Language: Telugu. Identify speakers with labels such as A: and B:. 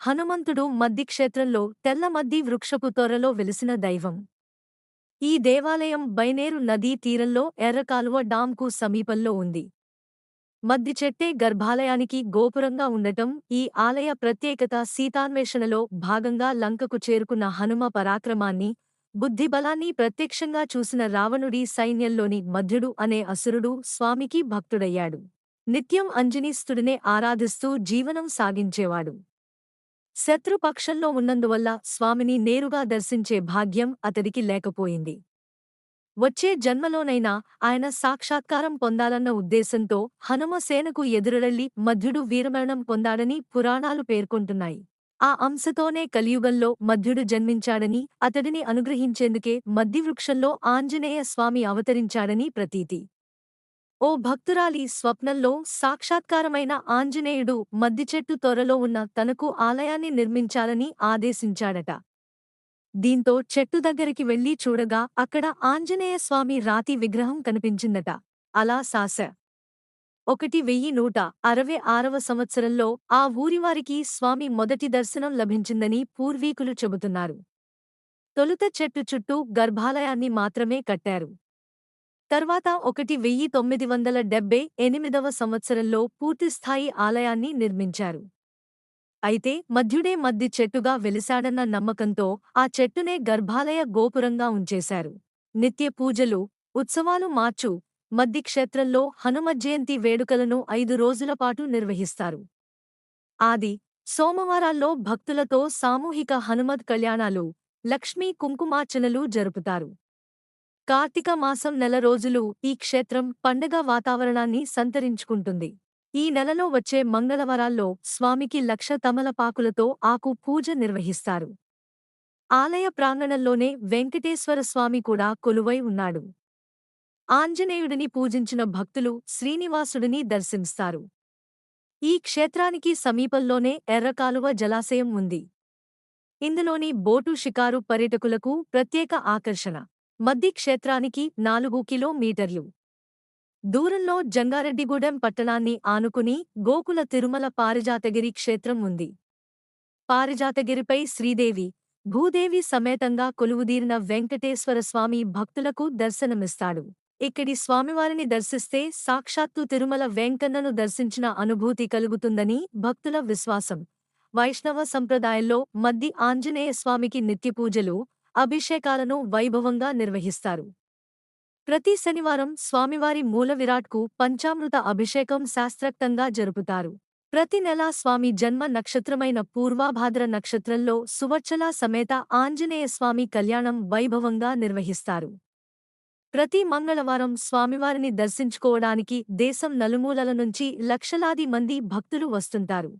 A: హనుమంతుడు మద్ది క్షేత్రంలో తెల్ల మద్ది వృక్షపు తొరలో వెలిసిన దైవం. ఈ దేవాలయం బైనేరు నదీ తీరంలో ఎర్రకాలువ డాంకు సమీపంలో ఉంది. మద్ది చెట్టే గర్భాలయానికి గోపురంగా ఉండటం ఈ ఆలయ ప్రత్యేకత సీతాన్వేషణలో భాగంగా లంకకు చేరుకున్న హనుమ పరాక్రమాన్ని బుద్ధిబలాన్ని ప్రత్యక్షంగా చూసిన రావణుడి సైన్యంలోని మధ్యుడు అనే అసురుడు స్వామికి భక్తుడయ్యాడు. నిత్యం అంజనీస్తుడినే ఆరాధిస్తూ జీవనం సాగించేవాడు. శత్రుపక్షంలో ఉన్నందువల్ల స్వామిని నేరుగా దర్శించే భాగ్యం అతడికి లేకపోయింది. వచ్చే జన్మలోనైనా ఆయన సాక్షాత్కారం పొందాలన్న ఉద్దేశంతో హనుమసేనకు ఎదురడల్లి మధ్యుడు వీరమరణం పొందాడని పురాణాలు పేర్కొంటున్నాయి. ఆ అంశతోనే కలియుగంలో మధ్యుడు జన్మించాడని అతడిని అనుగ్రహించేందుకే మద్దివృక్షంలో ఆంజనేయ స్వామి అవతరించాడని ప్రతీతి. ఓ భక్తురాలి స్వప్నంలో సాక్షాత్కారమైన ఆంజనేయుడు మద్దిచెట్టు త్వరలో ఉన్న తనకు ఆలయాన్ని నిర్మించాలని ఆదేశించాడట. దీంతో చెట్టు దగ్గరికి వెళ్ళి చూడగా అక్కడ ఆంజనేయ స్వామి రాతి విగ్రహం కనిపించిందట. అలా సాస ఒకటి వెయ్యి నూట అరవై ఆరవ సంవత్సరంలో ఆ ఊరివారికి స్వామి మొదటి దర్శనం లభించిందని పూర్వీకులు చెబుతున్నారు. తొలుత చెట్టు చుట్టూ గర్భాలయాన్ని మాత్రమే కట్టారు. తర్వాత ఒకటి వెయ్యి తొమ్మిది వందల డెబ్బై ఎనిమిదవ సంవత్సరంలో పూర్తిస్థాయి ఆలయాన్ని నిర్మించారు. అయితే మధ్యుడే మద్ది చెట్టుగా వెలిశాడన్న నమ్మకంతో ఆ చెట్టునే గర్భాలయ గోపురంగా ఉంచేశారు. నిత్య పూజలు ఉత్సవాలు మార్చు మద్ది క్షేత్రంలో హనుమజ్జయంతి వేడుకలను ఐదు రోజులపాటు నిర్వహిస్తారు. ఆది సోమవారాల్లో భక్తులతో సామూహిక హనుమద్ కళ్యాణాలు లక్ష్మీ కుంకుమార్చనలు జరుపుతారు. కార్తీక మాసం నెల రోజులు ఈ క్షేత్రం పండగ వాతావరణాన్ని సంతరించుకుంటుంది. ఈ నెలలో వచ్చే మంగళవారాల్లో స్వామికి లక్ష తమలపాకులతో ఆకు పూజ నిర్వహిస్తారు. ఆలయ ప్రాంగణంలోనే వెంకటేశ్వర స్వామి కూడా కొలువై ఉన్నాడు. ఆంజనేయుడిని పూజించిన భక్తులు శ్రీనివాసుడిని దర్శిస్తారు. ఈ క్షేత్రానికి సమీపంలోనే ఎర్రకాలువ జలాశయం ఉంది. ఇందులోని బోటు షికారు పర్యటకులకు ప్రత్యేక ఆకర్షణ. మద్ది క్షేత్రానికి నాలుగు కిలోమీటర్లు. దూరంలో జంగారెడ్డిగూడెం పట్టణాన్ని ఆనుకుని గోకుల తిరుమల పారిజాతగిరి క్షేత్రం ఉంది. పారిజాతగిరిపై శ్రీదేవి భూదేవి సమేతంగా కొలువుదీరిన వెంకటేశ్వరస్వామి భక్తులకు దర్శనమిస్తాడు. ఇక్కడి స్వామివారిని దర్శిస్తే సాక్షాత్తు తిరుమల వెంకన్నను దర్శించిన అనుభూతి కలుగుతుందని భక్తుల విశ్వాసం. వైష్ణవ సంప్రదాయంలో మద్ది ఆంజనేయ స్వామికి నిత్యపూజలు అభిషేకాలను వైభవంగా నిర్వహిస్తారు. ప్రతి శనివారం స్వామివారి మూల విరాట్కు పంచామృత అభిషేకం శాస్త్రక్తంగా జరుపుతారు. ప్రతి నెలా స్వామి జన్మ నక్షత్రమైన పూర్వాభాద్ర నక్షత్రంలో సువర్చల సమేత ఆంజనేయ స్వామి కళ్యాణం వైభవంగా నిర్వహిస్తారు. ప్రతి మంగళవారం స్వామివారిని దర్శించుకోవడానికి దేశం నలుమూలల నుంచి లక్షలాది మంది భక్తులు వస్తుంటారు.